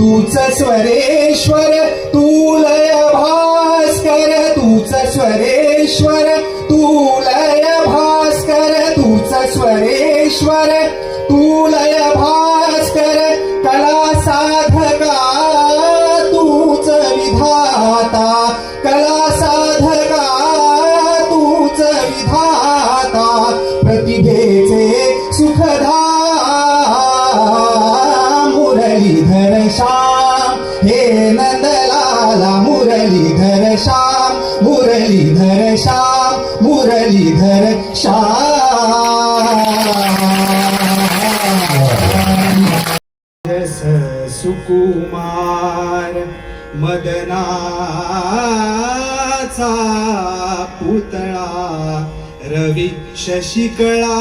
तूच स्वरेश्वर तू लय भास्कर तूच स्वरेश्वर तू लय भास्कर तूच स्वरेश्वर तू लय भास्कर कला साधका हे नंदलाला मुरलीधर श्याम मुरलीधर श्याम मुरलीधर श्याम सुकुमार मदनाचा पुतळा रवी शशिकळा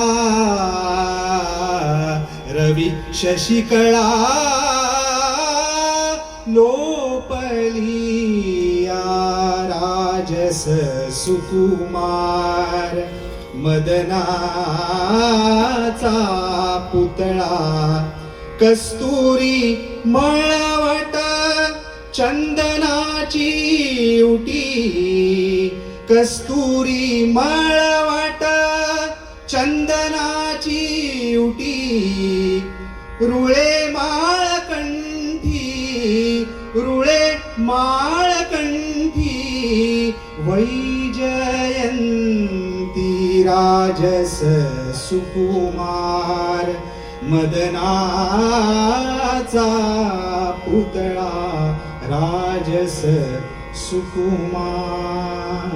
रवी शशिकळा लोपलिया राजस सुकुमार मदनाचा पुतळा कस्तुरी मळवट चंदनाची उटी कस्तुरी मळवट चंदनाची उटी रुळे माळ रुळे माळकंठी वैजयंती राजस सुकुमार मदनाचा पुतळा राजस सुकुमार।